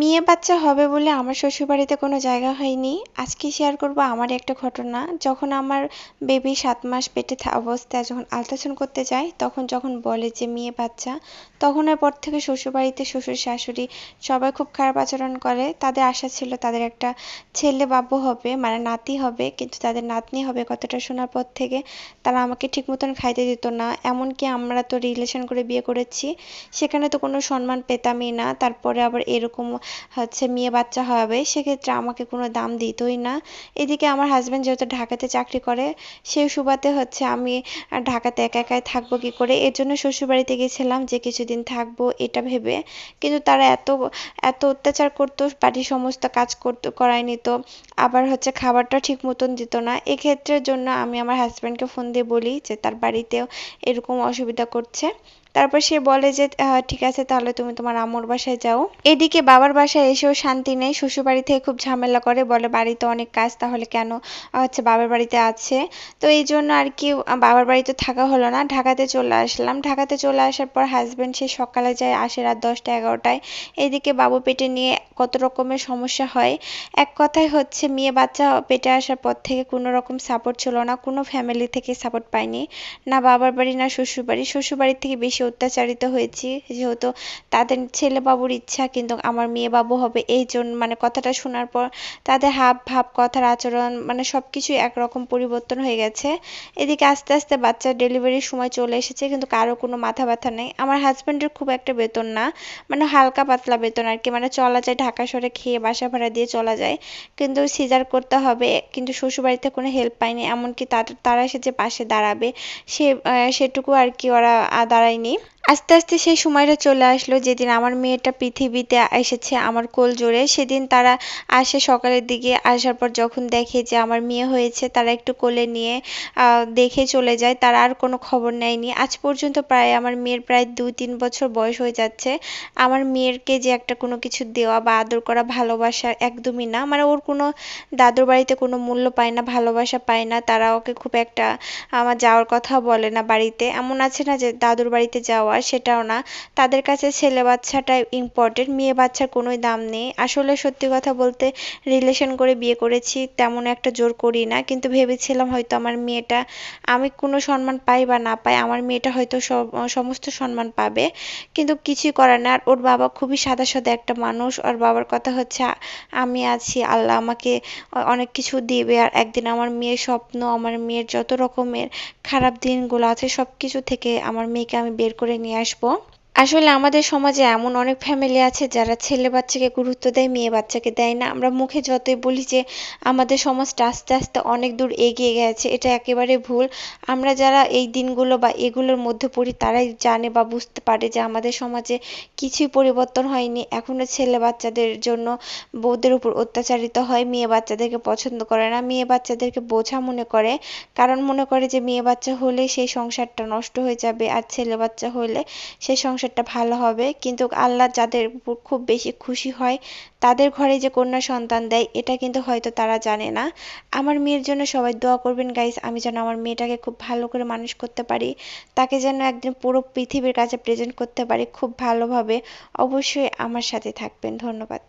মেয়ে বাচ্চা হবে বলে আমার শ্বশুরবাড়িতে কোনো জায়গা হয়নি। আজকে শেয়ার করব আমার একটা ঘটনা। যখন আমার বেবি সাত মাস পেটে অবস্থায় যখন আলট্রাসাউন্ড করতে যায়, তখন যখন বলে যে মেয়ে বাচ্চা, তখনের পর থেকে শ্বশুরবাড়িতে শ্বশুর শাশুড়ি সবাই খুব খারাপ আচরণ করে। তাদের আশা ছিল তাদের একটা ছেলে বাবু হবে মানে নাতি হবে, কিন্তু তাদের নাতনি হবে কথাটা শোনার পর থেকে তারা আমাকে ঠিক মতন খাইতে দিত না। এমনকি আমরা তো রিলেশন করে বিয়ে করেছি, সেখানে তো কোনো সম্মান পেতামই না। তারপরে আবার এরকম হচ্ছে মেয়ে বাচ্চা হবে, সেক্ষেত্রে আমাকে কোনো দাম দিতই না। এদিকে আমার হাজব্যান্ড যেহেতু ঢাকাতে চাকরি করে সেই সুবাদে হচ্ছে আমি ঢাকাতে একা একাই থাকব কি করে? এর জন্য শ্বশুরবাড়িতে গেছিলাম যে কিছুদিন থাকব এটা ভেবে। কিন্তু তারা এত এত অত্যাচার করতো, বাড়ির সমস্ত কাজ করতো, করায় নিত, আবার হচ্ছে খাবারটা ঠিক মতন দিত না। এক্ষেত্রের জন্য আমি আমার হাজব্যান্ডকে ফোন দিয়ে বলি যে তার বাড়িতেও এরকম অসুবিধা করছে। তারপর সে বলে যে ঠিক আছে, তাহলে তুমি তোমার আম্মুর বাসায় যাও। এদিকে বাবার বাসায় এসেও শান্তি নেই। শ্বশুর বাড়ি থেকে খুব ঝামেলা করে, বলে, বাড়িতে অনেক কাজ, তাহলে কেন হচ্ছে বাবার বাড়িতে আছে? তো এই জন্য আর কি বাবার বাড়িতে থাকা হলো না। ঢাকাতে চলে আসলাম। ঢাকাতে চলে আসার পর হাজবেন্ড সে সকালে যায়, আসে রাত দশটা, এগারোটায়। এদিকে বাবু পেটে নিয়ে কত রকমের সমস্যা হয়। এক কথায় হচ্ছে, মেয়ে বাচ্চা পেটে আসার পর থেকে কোনো রকম সাপোর্ট ছিল না। কোনো ফ্যামিলি থেকে সাপোর্ট পায়নি। না বাবার বাড়ি, না শ্বশুর বাড়ি শ্বশুর বাড়ির থেকে বেশি অত্যাচারিত হয়েছি। যেহেতু তাদের ছেলে বাবুর ইচ্ছা, কিন্তু আমার মেয়ে বাবু হবে এই জন্য মানে কথাটা শোনার পর তাদের হাব ভাব, কথার আচরণ মানে সব কিছুই একরকম পরিবর্তন হয়ে গেছে। এদিকে আস্তে আস্তে বাচ্চার ডেলিভারির সময় চলে এসেছে, কিন্তু কারও কোনো মাথা ব্যথা নেই। আমার হাজব্যান্ডের খুব একটা বেতন না মানে হালকা পাতলা বেতন আর কি মানে চলা যায়, ঢাকা শহরে খেয়ে বাসা ভাড়া দিয়ে চলা যায়। কিন্তু সিজার করতে হবে, কিন্তু শ্বশুরবাড়িতে কোনো হেল্প পাইনি এমনকি তার এসে যে পাশে দাঁড়াবে, সে সেটুকু আর কি ওরা দাঁড়ায়নি। আস্তে আস্তে সেই সময়টা চলে আসলো, যেদিন আমার মেয়েটা পৃথিবীতে এসেছে আমার কোল জোরে, সেদিন তারা আসে সকালের দিকে। আসার পর যখন দেখে যে আমার মেয়ে হয়েছে, তারা একটু কোলে নিয়ে দেখে চলে যায়। তারা আর কোনো খবর নেয়নি। আজ পর্যন্ত প্রায় আমার মেয়ের প্রায় দুই তিন বছর বয়স হয়ে যাচ্ছে। আমার মেয়েরকে যে একটা কোনো কিছু দেওয়া বা আদর করা ভালোবাসা একদমই না। মানে ওর কোনো দাদুর বাড়িতে কোনো মূল্য পায় না, ভালোবাসা পায় না। তারা ওকে খুব একটা, আমার যাওয়ার কথা বলে না বাড়িতে। এমন আছে না যে দাদুর বাড়িতে যাওয়া সেটাও না। তাদের কাছে ছেলে বাচ্চাটাই ইম্পর্টেন্ট মেয়ে বাচ্চার কোনোই দাম নেই। আসলে সত্যি কথা বলতে রিলেশন করে বিয়ে করেছি, তেমন একটা জোর করি না। কিন্তু ভেবেছিলাম হয়তো আমার মেয়েটা, আমি কোনো সম্মান পাই বা না পাই, আমার মেয়েটা হয়তো সমস্ত সম্মান পাবে। কিন্তু কিছুই করার না আর ওর বাবা খুবই সাদা সাদা একটা মানুষ। ওর বাবার কথা হচ্ছে, আমি আছি, আল্লাহ আমাকে অনেক কিছু দিবে। আর একদিন আমার মেয়ের স্বপ্ন, আমার মেয়ের যত রকমের খারাপ দিনগুলো আছে সব কিছু থেকে আমার মেয়েকে আমি বের করে নিয়ে আসব আসলে আমাদের সমাজে এমন অনেক ফ্যামিলি আছে যারা ছেলে বাচ্চাকে গুরুত্ব দেয়, মেয়ে বাচ্চাকে দেয় না। আমরা মুখে যতই বলি যে আমাদের সমাজটা আস্তে আস্তে অনেক দূর এগিয়ে গেছে, এটা একেবারে ভুল। আমরা যারা এই দিনগুলো বা এগুলোর মধ্যে পড়ি, তারাই জানে বা বুঝতে পারে যে আমাদের সমাজে কিছুই পরিবর্তন হয়নি। এখনও ছেলে বাচ্চাদের জন্য বউদের উপর অত্যাচারিত হয়, মেয়ে বাচ্চাদেরকে পছন্দ করে না। মেয়ে বাচ্চাদেরকে বোঝা মনে করে, কারণ মনে করে যে মেয়ে বাচ্চা হলে সেই সংসারটা নষ্ট হয়ে যাবে, আর ছেলে বাচ্চা হলে সেই সংসারটা ভালো হবে। কিন্তু আল্লাহ যাদের উপর খুব বেশি খুশি হয়, তাদের ঘরে যে কন্যা সন্তান দেয়, এটা কিন্তু হয়তো তারা জানে না। আমার মেয়ের জন্য সবাই দোয়া করবেন গাইস আমি যেন আমার মেয়েটাকে খুব ভালো করে মানুষ করতে পারি, তাকে যেন একদিন পুরো পৃথিবীর কাছে প্রেজেন্ট করতে পারি খুব ভালোভাবে। অবশ্যই আমার সাথে থাকবেন। ধন্যবাদ।